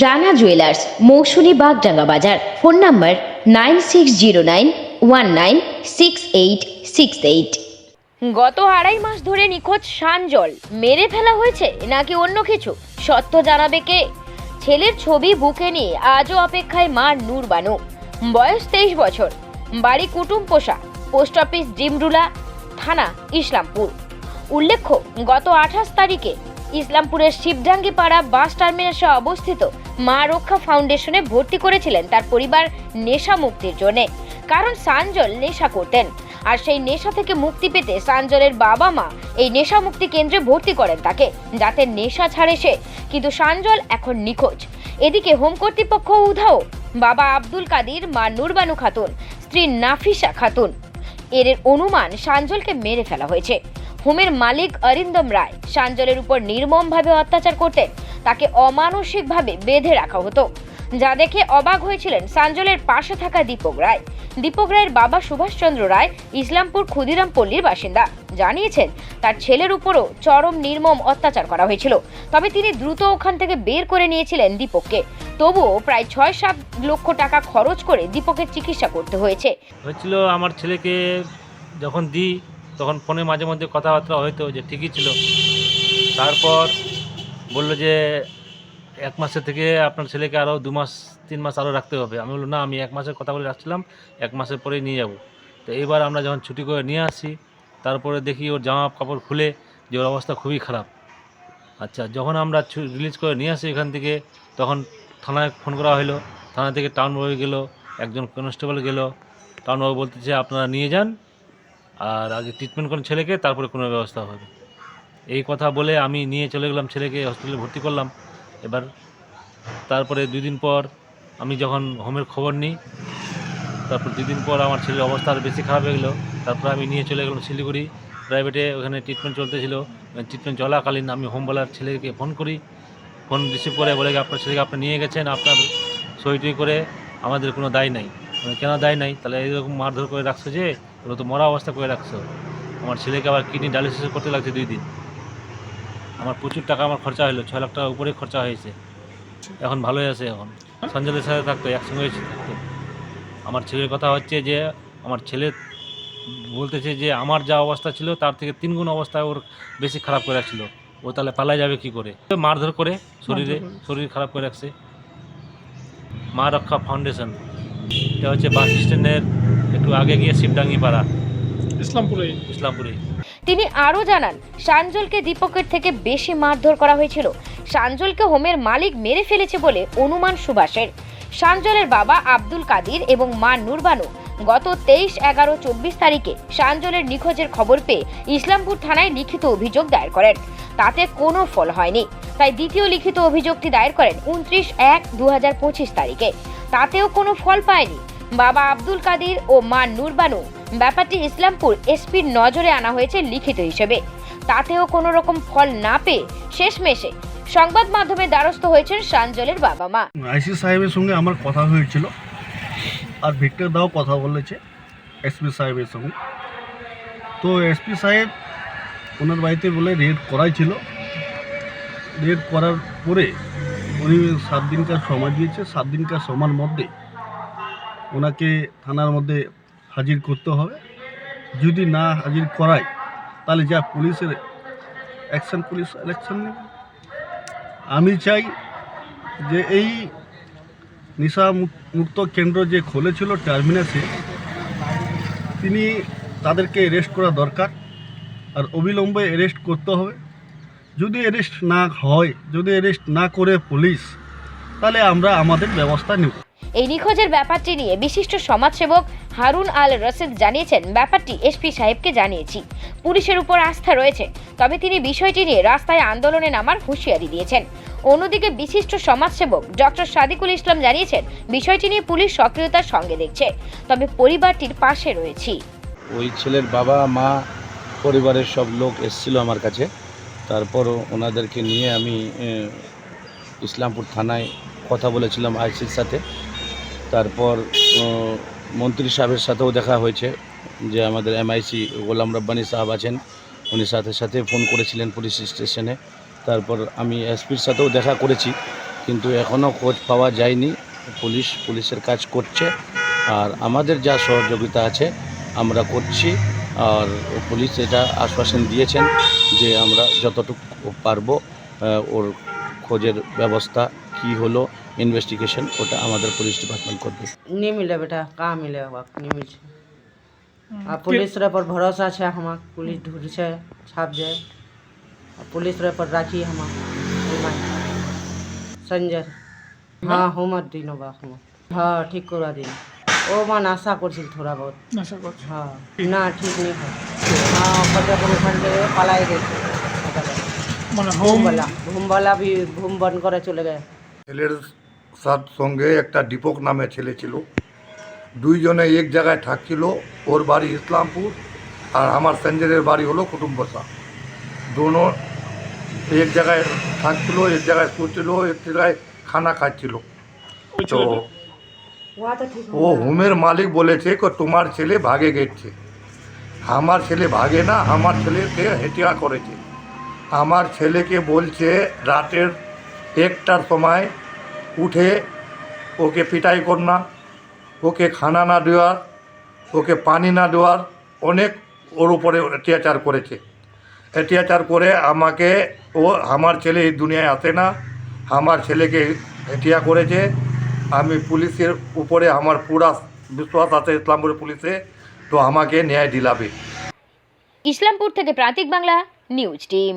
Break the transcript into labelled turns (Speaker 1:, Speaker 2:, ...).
Speaker 1: Rana jewellers, Mousumi Bagdanga বাজার। Phone number nine six zero nine one nine six eight six eight.
Speaker 2: গত আড়াই মাস ধরে নিখোঁজ সানজল। মেরে ফেলা হয়েছে নাকি অন্য কিছু? সত্য জানাবে কে? ছেলের ছবি বুকে নিয়ে আজও অপেক্ষায় মা নূর বানু বয়স তেইশ বছর। বাড়ি কুটুম পোষা পোস্ট অফিস ডিমরুলা, থানা ইসলামপুর। উল্লেখ্য, গত আঠাশ তারিখে ইসলামপুরের শিবডাঙ্গি পাড়া বাস টার্মিনাসে অবস্থিত মা রক্ষা ফাউন্ডেশনে ভর্তি করেছিলেন তার পরিবার নেশা মুক্তির জন্যে। কারণ সানজল নেশা করতেন। আর সেই নেশা থেকে মুক্তি পেতে সানজলের বাবা মা এই নেশা মুক্তি কেন্দ্রে ভর্তি করেন তাকে। যাতে নেশা ছাড়ে সে। কিন্তু সানজল এখন নিখোঁজ। এদিকে হোম কর্তৃপক্ষ উধাও। বাবা আব্দুল কাদির, মা নুরবানু খাতুন, স্ত্রী নাফিসা খাতুন। এর অনুমান সানজলকে মেরে ফেলা হয়েছে। হোমের মালিক অরিন্দম রায়। সানজলের উপর নির্মমভাবে অত্যাচার করতেন তাকে অমানসিকভাবে বেঁধে রাখা হতো। যা দেখে অবাক হয়েছিলেন সানজলের পাশে থাকা দীপক রায়। দীপক রায়ের বাবা সুভাষচন্দ্র রায় ইসলামপুর ক্ষুদিরাম পল্লীর বাসিন্দা। জানিয়েছেন, তার ছেলের উপরও চরম নির্মম অত্যাচার করা হয়েছিল। তবে তিনি দ্রুত ওখান থেকে বের করে নিয়েছিলেন দীপককে। তবুও প্রায় ছয় সাত লক্ষ টাকা খরচ করে দীপকের চিকিৎসা করতে হয়েছে।
Speaker 3: হয়েছিল আমার ছেলেকে যখন দিই তখন ফোনে মাঝে মধ্যে কথাবার্তা হয়তো যে ঠিকই ছিল। তারপর বলল যে এক মাসের থেকে আপনার ছেলেকে আরও দু মাস, তিন মাস আরও রাখতে হবে। আমি বলল না, আমি এক মাসের কথা বলে রাখছিলাম, এক মাসের পরেই নিয়ে যাব। তো এইবার আমরা যখন ছুটি করে নিয়ে আসি, তারপরে দেখি ওর জামা কাপড় খুলে যে ওর অবস্থা খুবই খারাপ। আচ্ছা যখন আমরা রিলিজ করে নিয়ে আসি এখান থেকে, তখন থানায় ফোন করা হলো থানা থেকে টাউন বাবু গেলো, একজন কনস্টেবল গেলো। টাউন বাবু বলতেছে, আপনারা নিয়ে যান আর আগে ট্রিটমেন্ট করুন ছেলেকে, তারপরে কোনো ব্যবস্থা হবে। এই কথা বলে আমি নিয়ে চলে গেলাম ছেলেকে হসপিটালে ভর্তি করলাম। এবার তারপরে দুই দিন পর আমি যখন হোমের খবর নিই, তারপর দুদিন পর আমার ছেলের অবস্থা আর বেশি খারাপ হয়ে গেলো। তারপর আমি নিয়ে চলে গেলাম শিলিগুড়ি। প্রাইভেটে ওখানে ট্রিটমেন্ট চলতেছিল। ট্রিটমেন্ট চলাকালীন আমি হোমবেলার ছেলেকে ফোন করি। ফোন রিসিভ করে বলে আপনার ছেলেকে আপনি নিয়ে গেছেন, আপনার সই করে আমাদের কোনো দায় নাই। মানে কেন দায় নাই? তাহলে এইরকম মারধর করে রাখছো যে ওরা তো মরা অবস্থা করে রাখছো। আমার ছেলেকে আবার কিডনি ডায়ালিসিস করতে লাগছে দুই দিন। আমার প্রচুর টাকা আমার খরচা হলো ছয় লাখ টাকা উপরে খরচা হয়েছে। এখন ভালোই আছে এখন। সঞ্জয়ের সাথে থাকতো একসঙ্গে থাকতো। আমার ছেলের কথা হচ্ছে যে আমার ছেলে বলতেছে যে আমার যা অবস্থা ছিল তার থেকে তিনগুণ অবস্থা ওর বেশি খারাপ করে রাখছিল। ও তাহলে পালা যাবে কি করে? মারধর করে শরীরে শরীর খারাপ করে রাখছে। মা রক্ষা ফাউন্ডেশন। এটা হচ্ছে বাস স্ট্যান্ডের একটু আগে গিয়ে শিবডাঙ্গি পাড়া
Speaker 4: ইসলামপুরে।
Speaker 3: ইসলামপুরে।
Speaker 2: তিনি আরও জানান সানজলকে দীপকের থেকে বেশি মারধর করা হয়েছিল। সানজলকে হোমের মালিক মেরে ফেলেছে বলে অনুমান সুভাষের। সানজলের বাবা আব্দুল কাদির এবং মা নুরবানু গত তেইশ এগারো চব্বিশ তারিখে সানজলের নিখোঁজের খবর পেয়ে ইসলামপুর থানায় লিখিত অভিযোগ দায়ের করেন। তাতে কোনো ফল হয়নি। তাই দ্বিতীয় লিখিত অভিযোগটি দায়ের করেন উনত্রিশ এক দু হাজার পঁচিশ তারিখে। তাতেও কোনো ফল পায়নি। বাবা আব্দুল কাদির ও মা নুরবানু। ব্যাপারটি ইসলামপুর এসপির নজরে আনা হয়েছে লিখিত হিসেবে। তাতেও কোনো রকম ফল না পেয়ে শেষমেশে সংবাদ মাধ্যমে দ্বারস্থ হয়েছেন সানজলের বাবা মা।
Speaker 4: আইসি সাহেবের সঙ্গে আমার কথা হয়েছিল আর ভিক্টর দাও কথা বলেছে এসপি সাহেবের সঙ্গে। তো এসপি সাহেব ওনার বাড়িতে বলে রেড করাই ছিল। রেড করার পরে উনি সাত দিনকার সময় দিয়েছে, সাত দিনকার সময়ের মধ্যে ওনাকে থানার মধ্যে হাজির করতে হবে। যদি না হাজির করায়, তাহলে যা পুলিশের অ্যাকশন পুলিশ অ্যাকশন নেবে। আমি চাই যে এই নিশা মুক্ত কেন্দ্র যে খুলেছিল টার্মিনাসে তিনি তাদেরকে অ্যারেস্ট করা দরকার আর অবিলম্বে অ্যারেস্ট করতে হবে। যদি অ্যারেস্ট না হয়, যদি অ্যারেস্ট না করে পুলিশ, তাহলে আমরা আমাদের ব্যবস্থা নেব।
Speaker 2: এই নিখোঁজের ব্যাপারটি নিয়ে বিশিষ্ট সমাজসেবক হারুন আল রশেদ জানিয়েছেন, ব্যাপারটি এসপি সাহেবকে জানিয়েছি। পুলিশের উপর আস্থা রয়েছে, তবে তিনি বিষয়টি নিয়ে রাস্তায় আন্দোলনে নামার হুঁশিয়ারি দিয়েছেন। অন্যদিকে বিশিষ্ট সমাজসেবক ডক্টর সাদিকুল ইসলাম জানিয়েছেন, বিষয়টি নিয়ে পুলিশ সক্রিয়তার সঙ্গে দেখছে, তবে পরিবারটির পাশে রয়েছি।
Speaker 5: ওই ছেলের বাবা, মা, পরিবারের সব লোক এসেছিল আমার কাছে। তারপর ওনাদেরকে নিয়ে আমি ইসলামপুর থানায় কথা বলেছিলাম আইসির সাথে। তারপর মন্ত্রী সাহেবের সাথেও দেখা হয়েছে যে আমাদের এমআইসি গোলাম রব্বানি সাহেব আছেন। উনি সাথে সাথে ফোন করেছিলেন পুলিশ স্টেশনে। তারপর আমি এসপির সাথেও দেখা করেছি, কিন্তু এখনও খোঁজ পাওয়া যায়নি। পুলিশ, পুলিশের কাজ করছে। আর আমাদের যা সহযোগিতা আছে, আমরা করছি। আর পুলিশ এটা আশ্বাসন দিয়েছেন যে আমরা যতটুকু পারব ওর খোঁজের ব্যবস্থা কি হলো ইনভেস্টিগেশন ওটা আমাদের পুলিশ ডিপার্টমেন্ট করবে
Speaker 6: नहीं मिले बेटा कहाँ मिले वक्त नहीं मिले आ पुलिस रे पर भरोसा छे हमार पुलिस ढूढ़ छे छाप जाए आ पुलिस रे पर राखी हमार संजय हाँ होमत दिनो बा हम हाँ ठीक करवा दिन ओ मान आशा करছিল थोड़ा बहुत আশা করছি हाँ ना ठीक नहीं है हाँ पता করে খান্ডে পালাই গেছে মানে হোম ভুমবালা ভুমবালা भी भूम बंद করে চলে গেছে
Speaker 7: ছেলের সার সঙ্গে একটা দীপক নামে ছেলে ছিল। দুইজনে এক জায়গায় থাকছিল ওর বাড়ি ইসলামপুর আর আমার সঞ্জয়ের বাড়ি হলো কুটুম্বসা। দোনো এক জায়গায় থাকছিল এক জায়গায় শুছিল এক জায়গায় খানা খাচ্ছিল। তো ও হোমের মালিক বলেছে তোমার ছেলে ভাগে গেছে। আমার ছেলে ভাগে না আমার ছেলেকে হেটিয়া করেছে। আমার ছেলেকে বলছে রাতের একটার সময় উঠে ওকে পিটাই না ওকে খানা না দেওয়ার, ওকে পানি না দেওয়ার অনেক ওর উপরে অত্যাচার করেছে। অত্যাচার করে আমাকে ও আমার ছেলে এই দুনিয়ায় আসে না, আমার ছেলেকে হেটিয়া করেছে। আমি পুলিশের উপরে আমার পুরা বিশ্বাস আছে ইসলামপুরের পুলিশে, তো আমাকে ন্যায় দিলাবে।
Speaker 8: ইসলামপুর থেকে প্রান্তিক বাংলা, নিউজ টিম।